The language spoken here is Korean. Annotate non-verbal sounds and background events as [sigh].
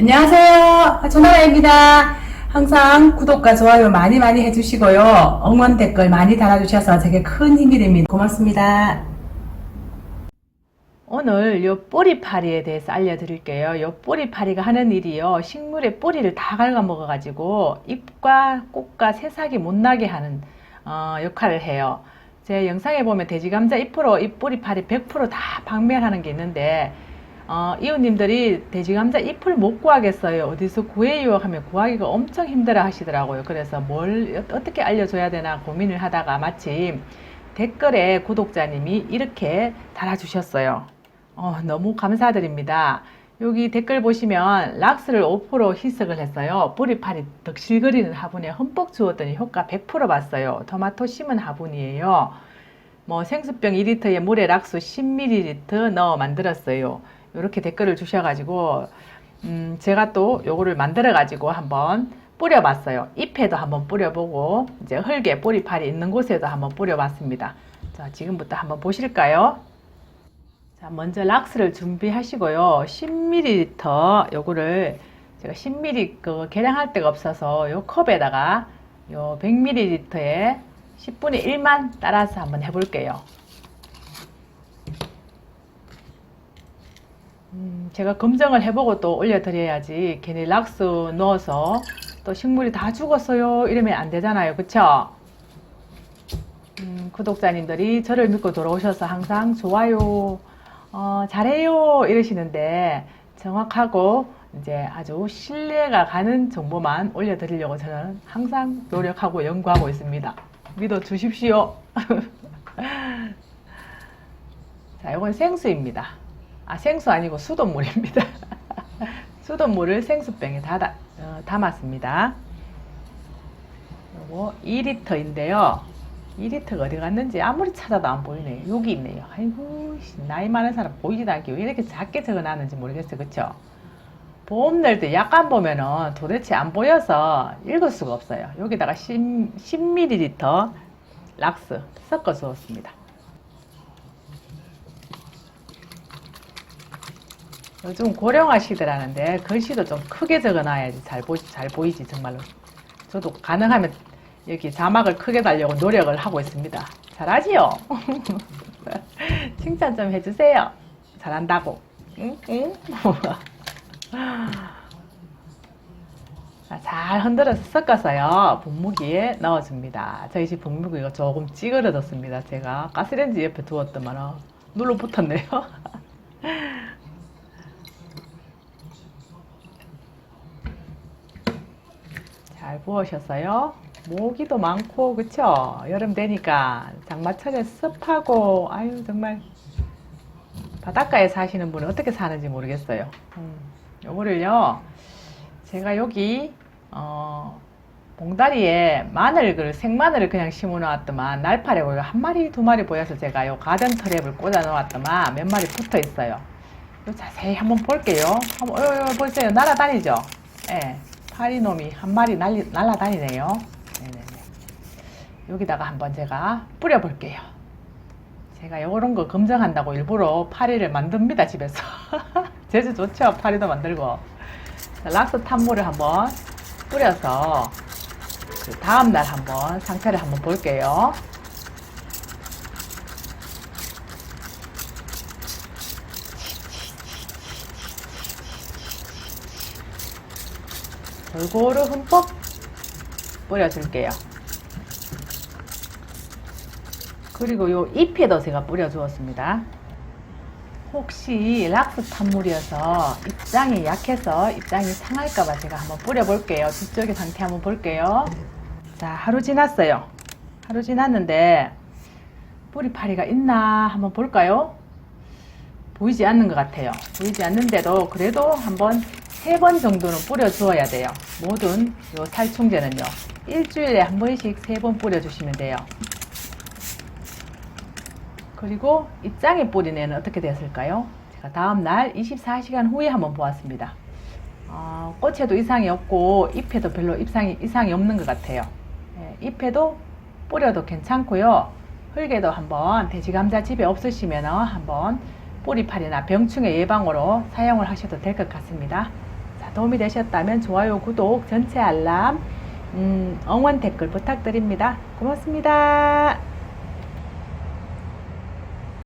안녕하세요. 조나라입니다. 항상 구독과 좋아요 많이 많이 해주시고요. 응원 댓글 많이 달아주셔서 제게 큰 힘이 됩니다. 고맙습니다. 오늘 요 뿌리파리에 대해서 알려드릴게요. 요 뿌리파리가 하는 일이요. 식물의 뿌리를 다 갉아먹어가지고 잎과 꽃과 새싹이 못 나게 하는 어, 역할을 해요. 제 영상에 보면 돼지감자 잎으로 이 뿌리파리 100%다 박멸하는 게 있는데 어, 이웃님들이 돼지감자 잎을 못 구하겠어요. 어디서 구해요? 하면 구하기가 엄청 힘들어 하시더라고요. 그래서 뭘 어떻게 알려줘야 되나 고민을 하다가 마침 댓글에 구독자님이 이렇게 달아주셨어요. 어, 너무 감사드립니다. 여기 댓글 보시면 락스를 5% 희석을 했어요. 뿌리파리 덕실거리는 화분에 흠뻑 주었더니 효과 100% 봤어요. 토마토 심은 화분이에요. 뭐 생수병 2리터에 물에 락스 10ml 넣어 만들었어요. 이렇게 댓글을 주셔가지고 음, 제가 또 요거를 만들어가지고 한번 뿌려봤어요. 잎에도 한번 뿌려보고 이제 흙에 뿌리팔이 있는 곳에도 한번 뿌려봤습니다. 자 지금부터 한번 보실까요? 자 먼저 락스를 준비하시고요. 10ml 요거를 제가 10ml 그 계량할 데가 없어서 요 컵에다가 요 100ml에 10분의 1만 따라서 한번 해볼게요. 음, 제가 검정을 해보고 또 올려드려야지 괜히 락스 넣어서 또 식물이 다 죽었어요. 이러면 안 되잖아요. 그쵸? 음, 구독자님들이 저를 믿고 돌아오셔서 항상 좋아요 어, 잘해요 이러시는데 정확하고 이제 아주 신뢰가 가는 정보만 올려드리려고 저는 항상 노력하고 연구하고 있습니다. 믿어 주십시오. [laughs] 자 이건 생수입니다 아, 생수 아니고 수돗물입니다. [laughs] 수돗물을 생수병에 다, 어, 담았습니다. 요거 2리터인데요. 2리터가 어디 갔는지 아무리 찾아도 안 보이네요. 여기 있네요. 아이고, 씨, 나이 많은 사람 보이지도 않게 왜 이렇게 작게 적어놨는지 모르겠어요. 그쵸? 보험 낼 때 약간 보면은 도대체 안 보여서 읽을 수가 없어요. 여기다가 10, 10ml 락스 섞어 주었습니다. 요즘 고령화 시대라는데 글씨도 좀 크게 적어놔야지 잘 보이지, 잘 보이지 정말로. 저도 가능하면 여기 자막을 크게 달려고 노력을 하고 있습니다. 잘하지요? [laughs] 칭찬 좀 해주세요. 잘한다고. 응? 응? 자, [laughs] 잘 흔들어서 섞어서요. 분무기에 넣어줍니다. 저희 집 분무기가 조금 찌그러졌습니다. 제가 가스레인지 옆에 두었더만 눌러 붙었네요. [laughs] 잘 부으셨어요? 모기도 많고 그쵸? 여름 되니까 장마철에 습하고 아유 정말 바닷가에 사시는 분은 어떻게 사는지 모르겠어요. 음, 요거를요 제가 여기 어, 봉다리에 마늘 그 생마늘을 그냥 심어 놓았더만 날파리 고한 마리 두 마리 보여서 제가 요 가든 트랩을 꽂아 놓았더만 몇 마리 붙어 있어요. 요 자세히 한번 볼게요. 한번 어, 어, 보세요. 날아다니죠? 예. 파리놈이 한 마리 날리, 날아다니네요. 네네네. 여기다가 한번 제가 뿌려볼게요. 제가 요런 거 검증한다고 일부러 파리를 만듭니다, 집에서. [laughs] 제주 좋죠? 파리도 만들고. 자, 락스 탄물을 한번 뿌려서 그 다음날 한번 상태를 한번 볼게요. 골고루 흠뻑 뿌려줄게요. 그리고 요 잎에도 제가 뿌려주었습니다. 혹시 락스 탄물이어서 입장이 약해서 입장이 상할까봐 제가 한번 뿌려볼게요. 뒤쪽의 상태 한번 볼게요. 자, 하루 지났어요. 하루 지났는데 뿌리파리가 있나 한번 볼까요? 보이지 않는 것 같아요. 보이지 않는데도 그래도 한번 세 번 정도는 뿌려 주어야 돼요. 모든 요 살충제는요. 일주일에 한 번씩 세 번 뿌려 주시면 돼요. 그리고 입장에 뿌리는 어떻게 됐을까요? 제가 다음날 24시간 후에 한번 보았습니다. 어, 꽃에도 이상이 없고 잎에도 별로 입상이, 이상이 없는 것 같아요. 예, 잎에도 뿌려도 괜찮고요. 흙에도 한번 돼지감자 집에 없으시면 한번 뿌리팔이나 병충해 예방으로 사용을 하셔도 될 것 같습니다. 자, 도움이 되셨다면 좋아요, 구독, 전체 알람, 음, 응원 댓글 부탁드립니다. 고맙습니다.